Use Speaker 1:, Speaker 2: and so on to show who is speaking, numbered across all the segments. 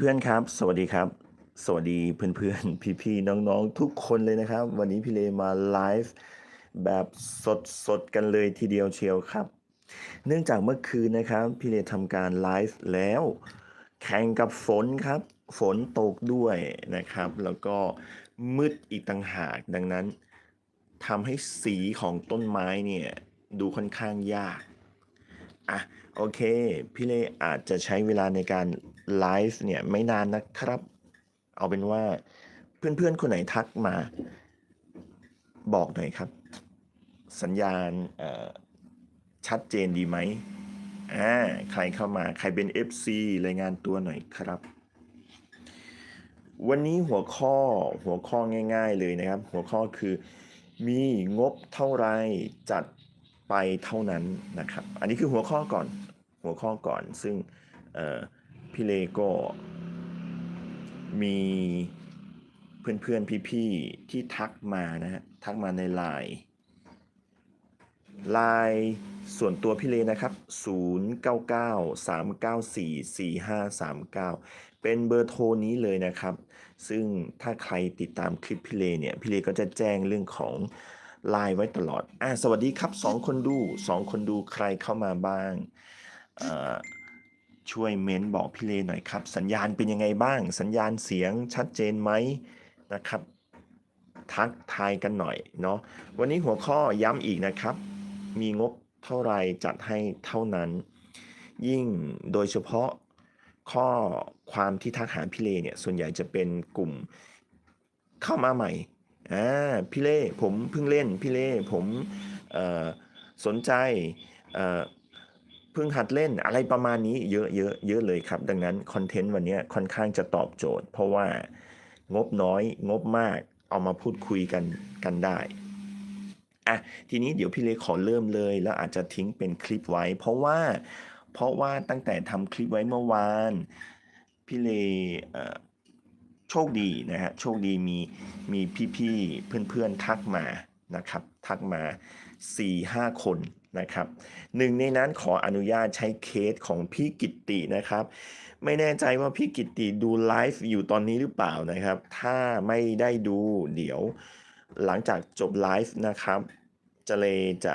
Speaker 1: เพื่อนๆครับ สวัสดีครับ สวัสดีเพื่อนๆ พี่ๆ น้องๆ ทุกคนเลยนะครับ วันนี้พี่เลมาไลฟ์แบบสดๆ กันเลยทีเดียวเชียวครับ เนื่องจากเมื่อคืนนะครับ พี่เลทำการไลฟ์แล้ว แข่งกับฝนครับ ฝนตกด้วยนะครับ แล้วก็มืดอีกต่างหากดังนั้นทำให้สีของต้นไม้เนี่ยดูค่อนข้างยากอะโอเค พี่เลอาจจะใช้เวลาในการ ไลฟ์เนี่ยไม่นานนะครับ เอาเป็นว่าเพื่อนๆคนไหนทักมา บอกหน่อยครับ สัญญาณชัดเจนดีไหมอ่าใครเข้ามาใครเป็น FC รายงานตัวหน่อยครับ วันนี้หัวข้อหัวข้อง่าย ๆ เลยนะครับ หัวข้อคือมีงบเท่าไรจัดไปเท่านั้นนะครับ อันนี้คือหัวข้อก่อนหัวข้อก่อนซึ่งเอ่อ พี่เลก็มีเพื่อนๆพี่ๆที่ทักมานะฮะทักมาในไลน์ไลน์ส่วนตัวพี่เลนะครับ 0993944539 เป็นเบอร์โทรนี้เลยนะครับ ซึ่งถ้าใครติดตามคลิปพี่เลเนี่ย พี่เลก็จะแจ้งเรื่องของไลน์ไว้ตลอด อะสวัสดีครับ 2 คนดู 2 คนดูใครเข้ามาบ้างอ่อ ช่วยเม้นบอกพี่เลหน่อยครับ สัญญาณเป็นยังไงบ้าง สัญญาณเสียงชัดเจนไหมนะครับ ทักทายกันหน่อยเนาะวันนี้หัวข้อย้ำอีกนะครับ มีงบเท่าไรจัดให้เท่านั้น ยิ่งโดยเฉพาะข้อความที่ทักหาพี่เลเนี่ยส่วนใหญ่จะเป็นกลุ่มเข้ามาใหม่อ่าพี่เล่ผมเพิ่งเล่นพี่เล่ผมสนใจ เพิ่งหัดเล่นอะไรประมาณนี้เยอะเยอะเยอะเลยครับ ดังนั้นคอนเทนต์วันนี้ค่อนข้างจะตอบโจทย์ เพราะว่างบน้อยงบมากเอามาพูดคุยกันกันได้อะทีนี้เดี๋ยวพี่เล็กขอเริ่มเลย แล้วอาจจะทิ้งเป็นคลิปไว้ เพราะว่าเพราะว่าตั้งแต่ทำคลิปไว้เมื่อวานพี่เลเอ่อโชคดีนะฮะโชคดีมีมีพี่ๆเพื่อนๆทักมานะครับ ทักมา4-5คน นะครับหนึ่งในนั้นขออนุญาตใช้เคสของพี่กิตตินะครับ ไม่แน่ใจว่าพี่กิตติดูไลฟ์อยู่ตอนนี้หรือเปล่านะครับ ถ้าไม่ได้ดูเดี๋ยวหลังจากจบไลฟ์นะครับ จะเลยจะ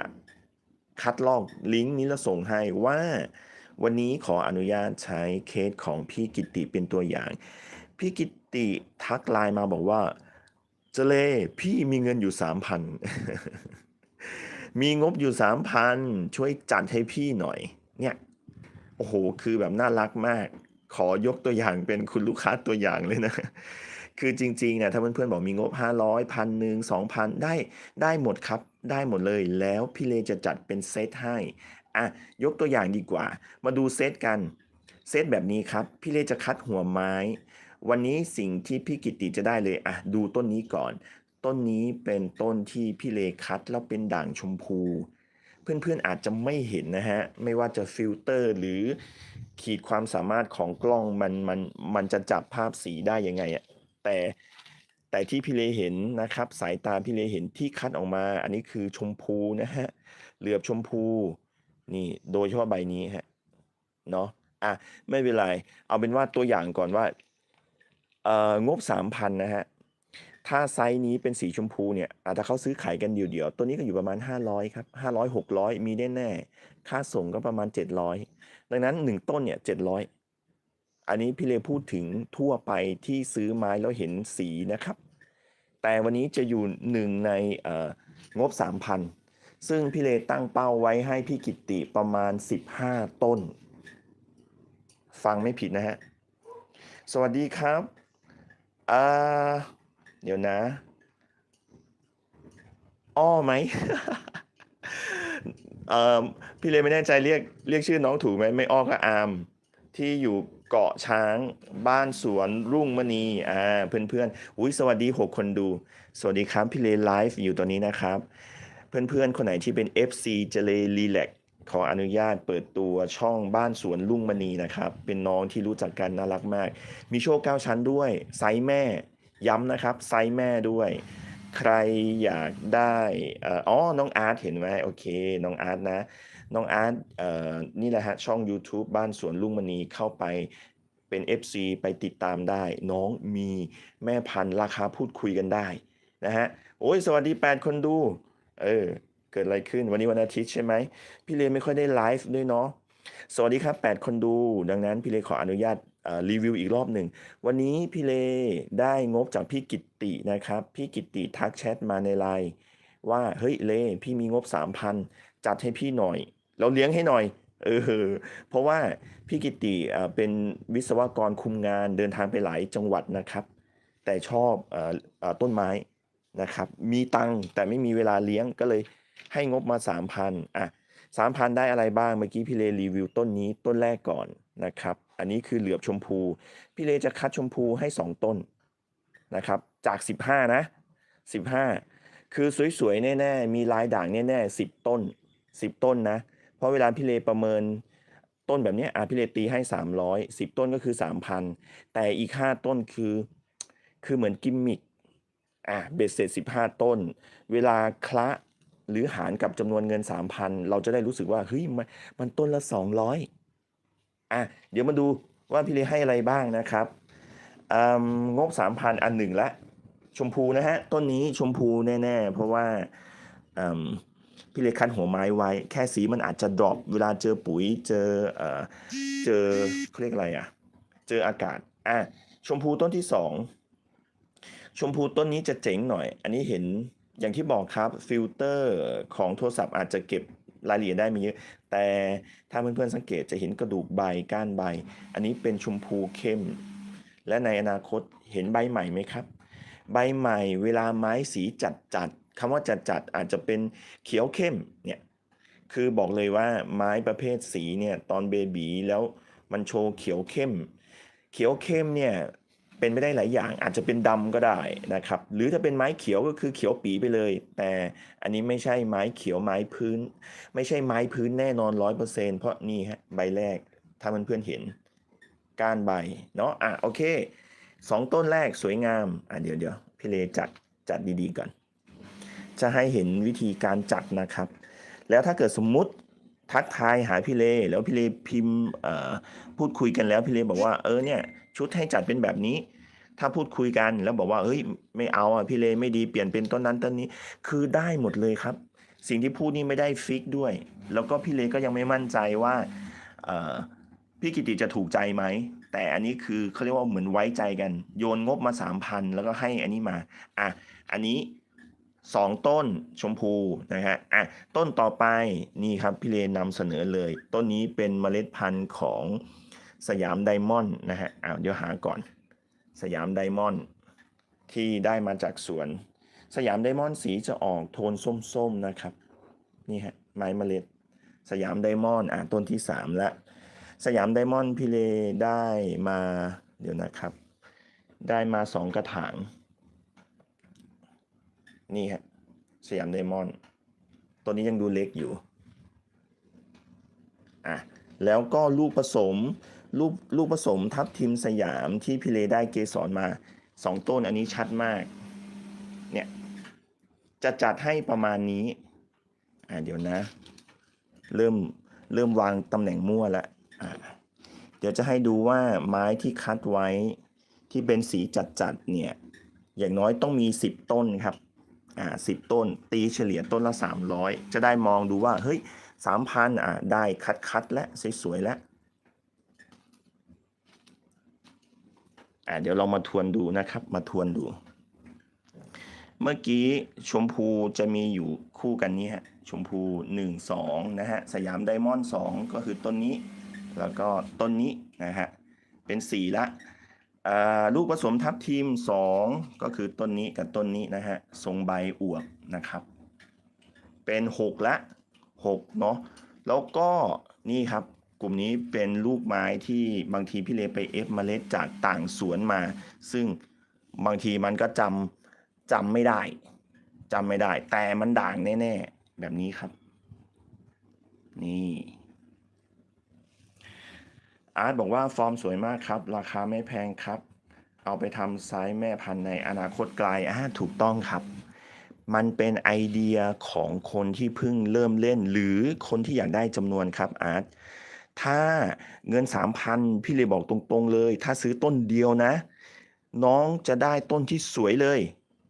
Speaker 1: คัดลอกลิงก์นี้แล้วส่งให้ว่าวันนี้ขออนุญาตใช้เคสของพี่กิตติเป็นตัวอย่าง พี่กิตติทักไลน์มาบอกว่า เจเลพี่มีเงินอยู่สามพัน มีงบอยู่สามพันช่วยจัดให้พี่หน่อย เนี่ย โอ้โห คือแบบน่ารักมาก ขอยกตัวอย่างเป็นคุณลูกค้าตัวอย่างเลยนะ คือจริงๆนะถ้าเพื่อนๆบอกมีงบ 500พันหนึ่งสองพันได้ได้หมดครับ ได้หมดเลย แล้วพี่เลจะจัดเป็นเซตให้ อะ ยกตัวอย่างดีกว่า มาดูเซตกัน เซตแบบนี้ครับ พี่เลจะคัดหัวไม้วันนี้สิ่งที่พี่กิตติจะได้เลย อะ ดูต้นนี้ก่อน ต้นนี้เป็นต้นที่พี่เลคัดแล้วเป็นด่างชมพู เพื่อนๆอาจจะไม่เห็นนะฮะ ไม่ว่าจะฟิลเตอร์หรือขีดความสามารถของกล้องมันมันมันจะจับภาพสีได้ยังไงอะแต่แต่ที่พี่เลเห็นนะครับ สายตาพี่เลเห็นที่คัดออกมา อันนี้คือชมพูนะฮะเหลือบชมพูนี่โดยเฉพาะใบนี้ฮะเนาะอะไม่เป็นไร เอาเป็นว่าตัวอย่างก่อนว่าเอ่องบ3,000นะฮะ ถ้าไซส์นี้เป็นสีชมพูเนี่ยอาถ้าเขาซื้อขายกันเดี่ยวๆ ตัวนี้ก็อยู่ประมาณ 500ครับ500 600 มีแน่ๆ ค่าส่งก็ประมาณ 700 ดังนั้น 1 ต้นเนี่ย700 อันนี้พี่เลพูดถึงทั่วไปที่ซื้อไม้แล้วเห็นสีนะครับ แต่วันนี้จะอยู่หนึ่งในงบ 3,000 ซึ่งพี่เลตั้งเป้าไว้ให้พี่กิตติประมาณ 15 ต้น ฟังไม่ผิดนะฮะ สวัสดีครับอ่า เดี๋ยวนะ อ้อไหมเออพี่เลไม่แน่ใจเรียกเรียกชื่อน้องถูกไหมไม่อ้อก็อามที่อยู่เกาะช้างบ้านสวนรุ่งมณีอ่าเพื่อนๆอุ้ยสวัสดีหกคนดู สวัสดีครับพี่เลไลฟ์อยู่ตอนนี้นะครับ เพื่อนๆคนไหนที่เป็น FC เจเลรีแลกขออนุญาตเปิดตัวช่องบ้านสวนลุ่งมณีนะครับ เป็นน้องที่รู้จักกันน่ารักมาก มีโชคเก้าชั้นด้วยไซส์แม่ ย้ำนะครับไซส์แม่ด้วย ใครอยากได้อ๋อน้องอาร์ตเห็นไหมโอเค น้องอาร์ตนะ น้องอาร์ตนี่แหละฮะช่อง YouTube บ้านสวนลุงมณีเข้าไปเป็น FC ไปติดตามได้ น้องมีแม่พันธุ์ราคาพูดคุยกันได้นะฮะโอ้ยสวัสดี 8 คนดู เออ เกิดอะไรขึ้นวันนี้วันอาทิตย์ใช่ไหมพี่เลไม่ค่อยได้ไลฟ์ด้วยเนาะสวัสดีครับ 8 คนดู ดังนั้นพี่เลขออนุญาต รีวิวอีกรอบหนึ่ง วันนี้พี่เลได้งบจากพี่กิตตินะครับ พี่กิตติทักแชทมาในไลน์ว่าเฮ้ยเลพี่มีงบ 3,000 จัดให้พี่หน่อย เราเลี้ยงให้หน่อยเออเพราะว่าพี่กิตติเป็นวิศวกรคุมงานเดินทางไปหลายจังหวัดนะครับ แต่ชอบออต้นไม้นะครับ มีตังแต่ไม่มีเวลาเลี้ยงก็เลยให้งบมา 3,000อะ3,000 ได้อะไรบ้างเมื่อกี้พี่เลรีวิวต้นนี้ต้นแรกก่อนนะครับ อันนี้คือเหลือบชมพู พี่เลจะคัดชมพูให้ 2 ต้นนะครับ จาก 15 นะ 15 คือสวยๆ แน่ๆ มีลายด่างแน่ๆ 10 ต้น 10 ต้นนะ เพราะเวลาพี่เลประเมินต้นแบบนี้อะพี่เลตีให้ 300 10 ต้นก็คือ 3,000 แต่อีก 5 ต้นคือ คือเหมือนกิมมิคอะเบ็ดเสร็จ 15 ต้น เวลาคละหรือหารกับจำนวนเงิน 3,000 เราจะได้รู้สึกว่าเฮ้ยมันมันต้นละ 200 อะเดี๋ยวมาดูว่าพี่เลให้อะไรบ้างนะครับอืมงบ3,000อันหนึ่งละชมพูนะฮะต้นนี้ชมพูแน่ๆ เพราะว่าพี่เลคัดหัวไม้ไว้ แค่สีมันอาจจะดรอปเวลาเจอปุ๋ยเจอเออเจอเขาเรียกอะไรอะเจออากาศอะชมพูต้นที่สองชมพูต้นนี้จะเจ๋งหน่อย อันนี้เห็นอย่างที่บอกครับฟิลเตอร์ของโทรศัพท์อาจจะเก็บ รายละเอียดได้ไม่เยอะ แต่ถ้าเพื่อนๆสังเกตจะเห็นกระดูกใบก้านใบ อันนี้เป็นชมพูเข้ม และในอนาคตเห็นใบใหม่ไหมครับ ใบใหม่เวลาไม้สีจัดจัดคำว่าจัดจัดอาจจะเป็นเขียวเข้มเนี่ยคือบอกเลยว่าไม้ประเภทสีเนี่ยตอนเบบีแล้วมันโชว์เขียวเข้ม เขียวเข้มเนี่ย เป็นไม่ได้หลายอย่าง อาจจะเป็นดำก็ได้นะครับ หรือถ้าเป็นไม้เขียวก็คือเขียวปีไปเลย แต่อันนี้ไม่ใช่ไม้เขียวไม้พื้น ไม่ใช่ไม้พื้นแน่นอนร้อยเปอร์เซ็นเพราะนี่ฮะใบแรกถ้ามันเพื่อนเห็นก้านใบเนาะอะโอเคสองต้นแรกสวยงามอะเดี๋ยวเดี๋ยวพี่เลจัดจัดดีๆก่อน จะให้เห็นวิธีการจัดนะครับ แล้วถ้าเกิดสมมุติทักทายหาพี่เล แล้วพี่เลพิมพ์เอ่อพูดคุยกันแล้วพี่เลบอกว่าเออเนี่ย ชุดให้จัดเป็นแบบนี้ ถ้าพูดคุยกันแล้วบอกว่าเฮ้ยไม่เอาอะพี่เลไม่ดีเปลี่ยนเป็นต้นนั้นต้นนี้ คือได้หมดเลยครับ สิ่งที่พูดนี่ไม่ได้ฟิกด้วย แล้วก็พี่เลก็ยังไม่มั่นใจว่าพี่กิติจะถูกใจไหม แต่อันนี้คือเขาเรียกว่าเหมือนไว้ใจกัน โยนงบมาสามพันแล้วก็ให้อันนี้มา อะ อันนี้สองต้นชมพูนะฮะ อะ ต้นต่อไปนี่ครับพี่เลนนำเสนอเลย ต้นนี้เป็นเมล็ดพันธุ์ของ สยามไดมอนด์นะฮะอ้าวเดี๋ยวหาก่อน สยามไดมอนด์ที่ได้มาจากสวน สยามไดมอนด์สีจะออกโทนส้มๆนะครับ นี่ฮะไม้เมล็ด สยามไดมอนด์อะต้นที่สามแล้ว สยามไดมอนด์พี่เลได้มาเดี๋ยวนะครับ ได้มาสองกระถาง นี่ฮะสยามไดมอนด์ตัวนี้ยังดูเล็กอยู่อะแล้วก็ลูกผสม ลูกลูกผสมทับทิมสยามที่พี่เลได้เกสรมาสองต้นอันนี้ชัดมาก เนี่ย จะจัดให้ประมาณนี้ อะเดี๋ยวนะ เริ่มเริ่มวางตำแหน่งมั่วล้วอะเดี๋ยวจะให้ดูว่าไม้ที่คัดไว้ที่เป็นสีจัดๆเนี่ย อย่างน้อยต้องมี 10 ต้นครับ อ่าสิบต้น ตีเฉลี่ยต้นละ 300 จะได้มองดูว่า เฮ้ยสามพันอ่าได้คัดคัดและสวยๆแล้ว อ่าเดี๋ยวเรามาทวนดูนะครับ มาทวนดู เมื่อกี้ชมพูจะมีอยู่คู่กันนี้ฮะชมพู 1 2 นะฮะ สยามไดมอนด์2ก็คือต้นนี้ แล้วก็ต้นนี้นะฮะ เป็นสีละอ่าลูกผสมทับทีม 2 ก็คือต้นนี้กับต้นนี้นะฮะ ทรงใบอวบนะครับ เป็น 6 ละ 6 เนาะแล้วก็นี่ครับ กลุ่มนี้เป็นลูกไม้ที่บางทีพี่เลไปเอฟเมล็ดจากต่างสวนมา ซึ่งบางทีมันก็จำจำไม่ได้จำไม่ได้ แต่มันด่างแน่ๆ แบบนี้ครับ นี่อาร์ตบอกว่าฟอร์มสวยมากครับ ราคาไม่แพงครับ เอาไปทำไซส์แม่พันธุ์ในอนาคตไกลอ่าถูกต้องครับ มันเป็นไอเดียของคนที่เพิ่งเริ่มเล่น หรือคนที่อยากได้จำนวนครับอาร์ต ถ้าเงิน3,000พี่เลยบอกตรงๆเลย ถ้าซื้อต้นเดียวนะ น้องจะได้ต้นที่สวยเลย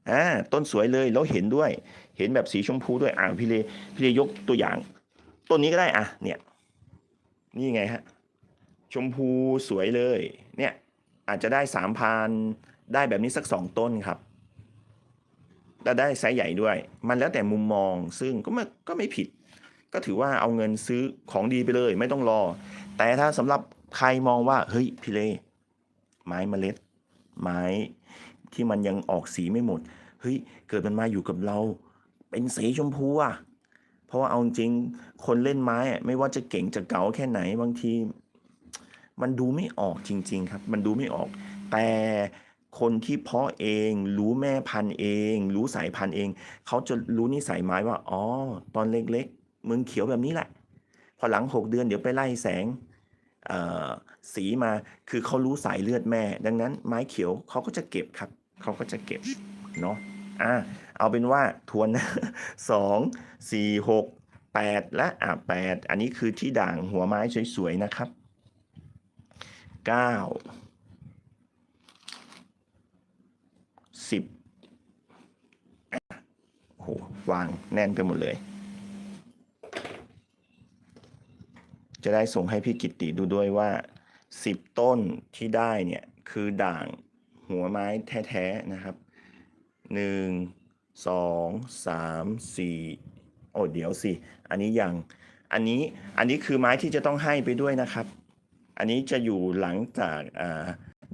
Speaker 1: อ่าต้นสวยเลยแล้วเห็นด้วย เห็นแบบสีชมพูด้วยอ่าพี่เลพี่เลยยกตัวอย่าง ต้นนี้ก็ได้อะเนี่ยนี่ไงฮะชมพูสวยเลยเนี่ยอาจจะได้สามพันได้แบบนี้สักสองต้นครับแล้วได้ไซส์ใหญ่ด้วย มันแล้วแต่มุมมองซึ่งก็ไม่ก็ไม่ผิด ก็ถือว่าเอาเงินซื้อของดีไปเลย ไม่ต้องรอ แต่ถ้าสำหรับใครมองว่าเฮ้ยพี่เลไม้เมล็ด ไม้ที่มันยังออกสีไม่หมดเฮ้ยเกิดมันมาอยู่กับเรา เป็นสีชมพูอะเพราะว่าเอาจริงคนเล่นไม้ไม่ว่าจะเก่งจะเก๋าแค่ไหนบางที มันดูไม่ออกจริง ๆ ครับ มันดูไม่ออก แต่คนที่เพาะเองรู้แม่พันธุ์เอง รู้สายพันธุ์เอง เขาจะรู้นิสัยไม้ว่า อ๋อ ตอนเล็ก มึงเขียวแบบนี้แหละ พอหลังหกเดือนเดี๋ยวไปไล่แสงสีมาคือเขารู้สายเลือดแม่ ดังนั้นไม้เขียวเขาก็จะเก็บครับเขาก็จะเก็บเนาะอะเอาเป็นว่าทวนนะสองสี่หกแปดและอะแปดอันนี้คือที่ด่างหัวไม้สวยๆนะครับเก้าสิบโอ้โหวางแน่นไปหมดเลย จะได้ส่งให้พี่กิตติดูด้วยว่าสิบต้นที่ได้เนี่ยคือด่างหัวไม้แท้ๆนะครับหนึ่งสองสามสี่โอ้เดี๋ยวสิ อันนี้ยัง อันนี้อันนี้คือไม้ที่จะต้องให้ไปด้วยนะครับ อันนี้จะอยู่หลังจาก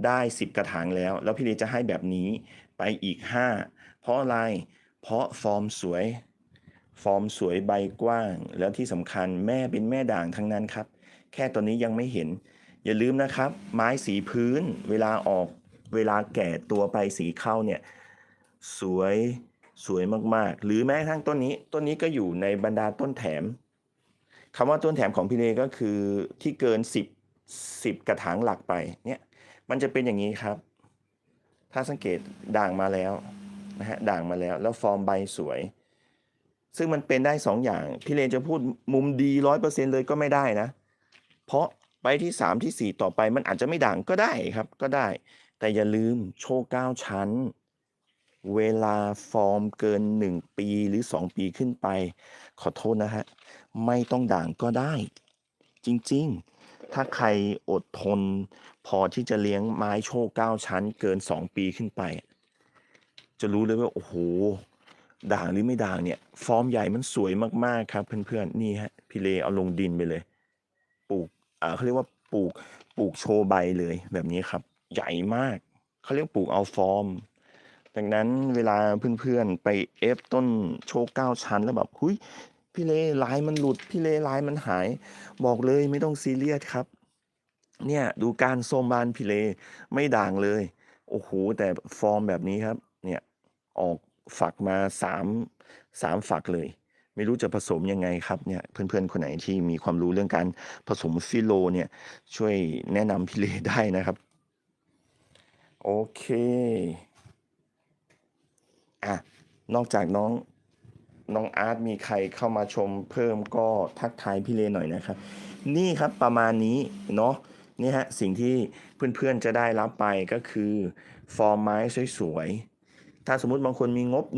Speaker 1: ได้สิบกระถางแล้ว แล้วพี่เลจะให้แบบนี้ไปอีกห้าเพราะอะไร เพราะฟอร์มสวย ฟอร์มสวยใบกว้าง แล้วที่สำคัญแม่เป็นแม่ด่างทั้งนั้นครับ แค่ตอนนี้ยังไม่เห็น อย่าลืมนะครับ ไม้สีพื้น เวลาออกเวลาแก่ตัวไปสีเข้าเนี่ยสวยสวยมากๆ หรือแม้กระทั่งต้นนี้ต้นนี้ก็อยู่ในบรรดาต้นแถมคำว่าต้นแถมของพี่เลก็คือที่เกิน 10 10 กระถางหลักไปเนี่ยมันจะเป็นอย่างนี้ครับ ถ้าสังเกตด่างมาแล้วนะฮะด่างมาแล้ว แล้วฟอร์มใบสวย ซึ่งมันเป็นได้สองอย่าง พี่เลนจะพูดมุมดีร้อยเปอร์เซ็นเลยก็ไม่ได้นะ เพราะไปที่สามที่สี่ต่อไปมันอาจจะไม่ด่างก็ได้ครับก็ได้ แต่อย่าลืมโชว์เก้าชั้น เวลาฟอร์มเกินหนึ่งปีหรือสองปีขึ้นไป ขอโทษนะฮะ ไม่ต้องด่างก็ได้ จริงๆ ถ้าใครอดทน พอที่จะเลี้ยงไม้โชว์เก้าชั้น เกินสองปีขึ้นไป จะรู้เลยว่า โอ้โห ด่างหรือไม่ด่างเนี่ย ฟอร์มใหญ่มันสวยมากๆครับ เพื่อนๆนี่ฮะพี่เลเอาลงดินไปเลย ปลูกอ่าเขาเรียกว่าปลูกปลูกโชว์ใบเลยแบบนี้ครับ ใหญ่มากเขาเรียกปลูกเอาฟอร์มดังนั้นเวลาเพื่อนๆไปเอฟต้นโชว์เก้าชั้นแล้วแบบหุยพี่เลลายมันหลุดพี่เลลายมันหาย บอกเลยไม่ต้องซีเรียสครับ เนี่ยดูการส้มบานพี่เลไม่ด่างเลยโอ้โหแต่ฟอร์มแบบนี้ครับ เนี่ยออก ฝักมาสามสามฝักเลย ไม่รู้จะผสมยังไงครับเนี่ยเพื่อนๆคนไหนที่มีความรู้เรื่องการผสมฟิโลเนี่ยช่วยแนะนำพี่เลได้นะครับ โอเคอะนอกจากน้องน้องอาร์ตมีใครเข้ามาชมเพิ่มก็ทักทายพี่เลหน่อยนะครับ นี่ครับประมาณนี้เนาะนี่ฮะสิ่งที่เพื่อนๆจะได้รับไปก็คือ ฟอร์มไม้สวยๆ ถ้าสมมติบางคนมีงบ 1,000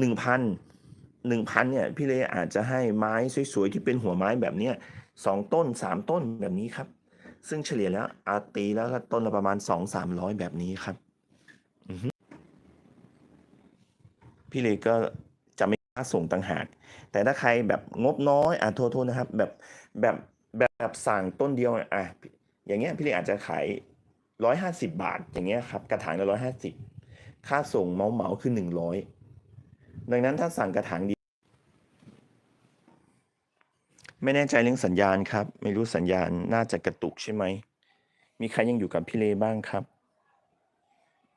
Speaker 1: 1,000เนี่ยพี่เลอาจจะให้ไม้สวยๆที่เป็นหัวไม้แบบเนี้ยสองต้น3ต้นแบบนี้ครับ ซึ่งเฉลี่ยแล้วอาตีแล้วก็ต้นละประมาณ2-300แบบนี้ครับพี่เลก็จะไม่ค่าส่งต่างหาก แต่ถ้าใครแบบงบน้อยอะโทษโทษนะครับ แบบแบบแบบสั่งต้นเดียวอะอย่างเงี้ยพี่เลอาจจะขายร้อยห้าสิบาทอย่างเงี้ยครับกระถางละร้อยห้าสิบ ค่าส่งเมาเหมาคือหนึ่งร้อยดังนั้นถ้าสั่งกระถางเดียวไม่แน่ใจเรื่องสัญญาณครับ ไม่รู้สัญญาณน่าจะกระตุกใช่ไหม มีใครยังอยู่กับพี่เลบ้างครับ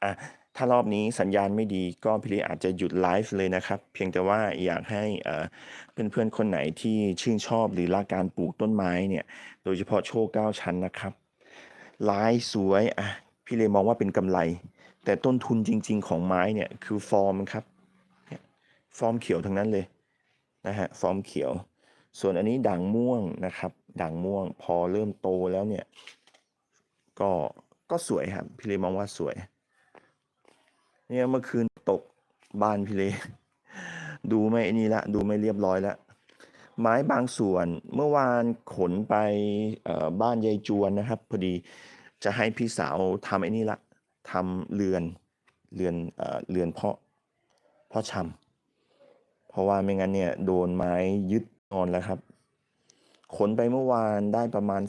Speaker 1: อะถ้ารอบนี้สัญญาณไม่ดีก็พี่เลอาจจะหยุดไลฟ์เลยนะครับ เพียงแต่ว่าอยากให้เอ่อเพื่อนๆคนไหนที่ชื่นชอบหรือรักการปลูกต้นไม้เนี่ย โดยเฉพาะโชว์เก้าชั้นนะครับลายสวยอะพี่เลมองว่าเป็นกำไร แต่ต้นทุนจริง ๆ ของไม้เนี่ยคือฟอร์มครับฟอร์มเขียวทั้งนั้นเลยนะฮะฟอร์มเขียว ส่วนอันนี้ด่างม่วงนะครับ ด่างม่วงพอเริ่มโตแล้วเนี่ย ก็ก็สวยครับพี่เลมองว่าสวย เนี่ยเมื่อคืนตกบ้านพี่เล ดูไม่ไอ้นี่ละ ดูไม่เรียบร้อยละไม้บางส่วนเมื่อวานขนไปบ้านยายจวนนะครับ พอดีจะให้พี่สาวทำไอ้นี่ละ ทำเรือนเรือนเอ่อเรือนเพาะเพาะชำเพราะว่าไม่งั้นเนี่ยโดนไม้ยึดนอนแล้วครับขนไปเมื่อวานได้ประมาณ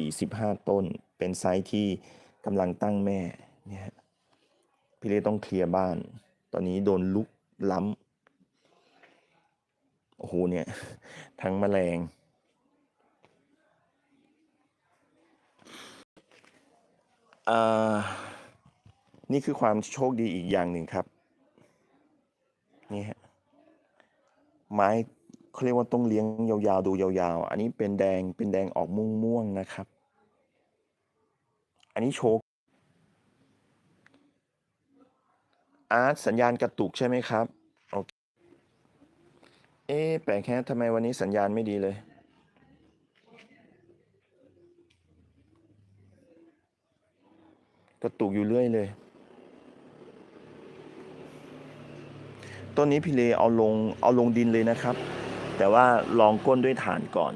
Speaker 1: 14-15 ต้น เป็นไซส์ที่กำลังตั้งแม่เนี่ยพี่เล่ต้องเคลียร์บ้าน ตอนนี้โดนลุกล้ำโอ้โหเนี่ย ทั้งแมลง อ่า นี่คือความโชคดีอีกอย่างหนึ่งครับ นี่ฮะไม้เขาเรียกว่าต้องเลี้ยงยาวๆดูยาวๆ อันนี้เป็นแดงเป็นแดงออกม่วงๆนะครับ อันนี้โชคอาร์ตสัญญาณกระตุกใช่ไหมครับโอเคเอ๊ะแปลกแค่ทำไมวันนี้สัญญาณไม่ดีเลยกระตุกอยู่เรื่อยเลย ต้นนี้พี่เลเอาลงเอาลงดินเลยนะครับ แต่ว่าลองก้นด้วยฐานก่อน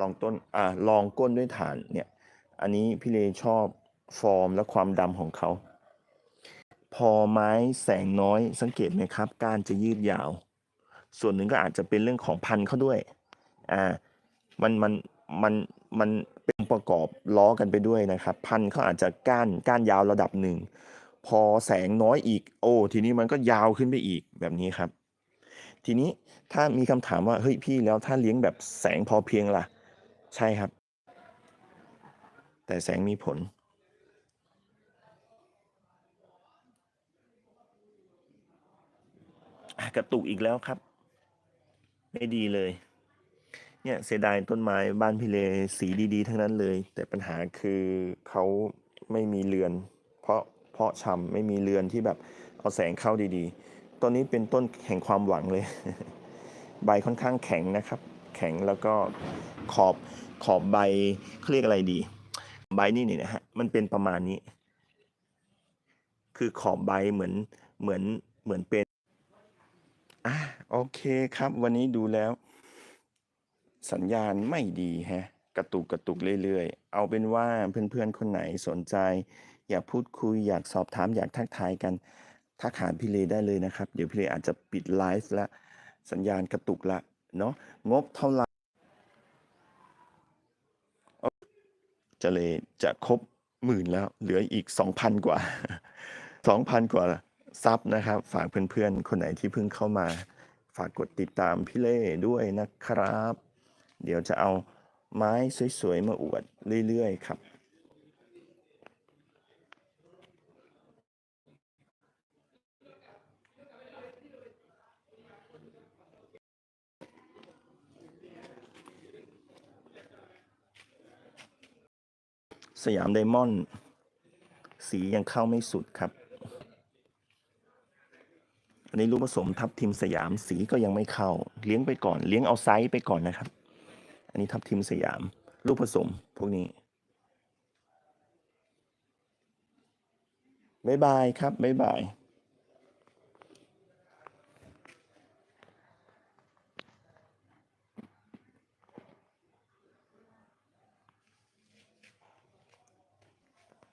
Speaker 1: ลองต้นอ่าลองก้นด้วยฐานเนี่ย อันนี้พี่เลชอบฟอร์มและความดำของเขา พอไม้แสงน้อยสังเกตไหมครับ ก้านจะยืดยาว ส่วนหนึ่งก็อาจจะเป็นเรื่องของพันธุ์เขาด้วยอ่ามันมันมันมันเป็นประกอบล้อกันไปด้วยนะครับ พันธุ์เขาอาจจะก้านก้านยาวระดับหนึ่ง พอแสงน้อยอีก โอ้ ทีนี้มันก็ยาวขึ้นไปอีกแบบนี้ครับ ทีนี้ถ้ามีคำถามว่าเฮ้ยพี่แล้วถ้าเลี้ยงแบบแสงพอเพียงล่ะ ใช่ครับ แต่แสงมีผลกระตุกอีกแล้วครับ ไม่ดีเลย เนี่ยเสียดายต้นไม้บ้านพี่เลสีดีๆ ทั้งนั้นเลย แต่ปัญหาคือเขาไม่มีเรือน เพราะาะชำไม่มีเรือนที่แบบเอาแสงเข้าดีๆ ต้นนี้เป็นต้นแห่งความหวังเลย ใบค่อนข้างแข็งนะครับ แข็งแล้วก็ขอบขอบใบเขาเรียกอะไรดี ใบนี่เนี่ยนะฮะมันเป็นประมาณนี้ คือขอบใบเหมือนเหมือนเหมือนเป็นอะโอเคครับ วันนี้ดูแล้ว สัญญาณไม่ดีฮะ กระตุกกระตุกเรื่อยๆ เอาเป็นว่าเพื่อนๆ คนไหนสนใจ อยากพูดคุยอยากสอบถามอยากทักทายกันทักหาพี่เลได้เลยนะครับ เดี๋ยวพี่เลอาจจะปิดไลฟ์ละสัญญาณกระตุกละเนาะงบเท่าไหร่จะเลยจะครบหมื่นแล้ว เหลืออีก 2,000 กว่า 2,000 กว่าซับนะครับ ฝากเพื่อนๆ คนไหนที่เพิ่งเข้ามา ฝากกดติดตามพี่เล่ด้วยนะครับ เดี๋ยวจะเอาไม้สวยๆ มาอวดเรื่อยๆ ครับ สยามไดมอนด์สียังเข้าไม่สุดครับ อันนี้ลูกผสมทับทิมสยามสีก็ยังไม่เข้า เลี้ยงไปก่อน เลี้ยงเอาไซส์ไปก่อนนะครับ อันนี้ทับทิมสยาม ลูกผสมพวกนี้บ๊ายบายครับบ๊ายบาย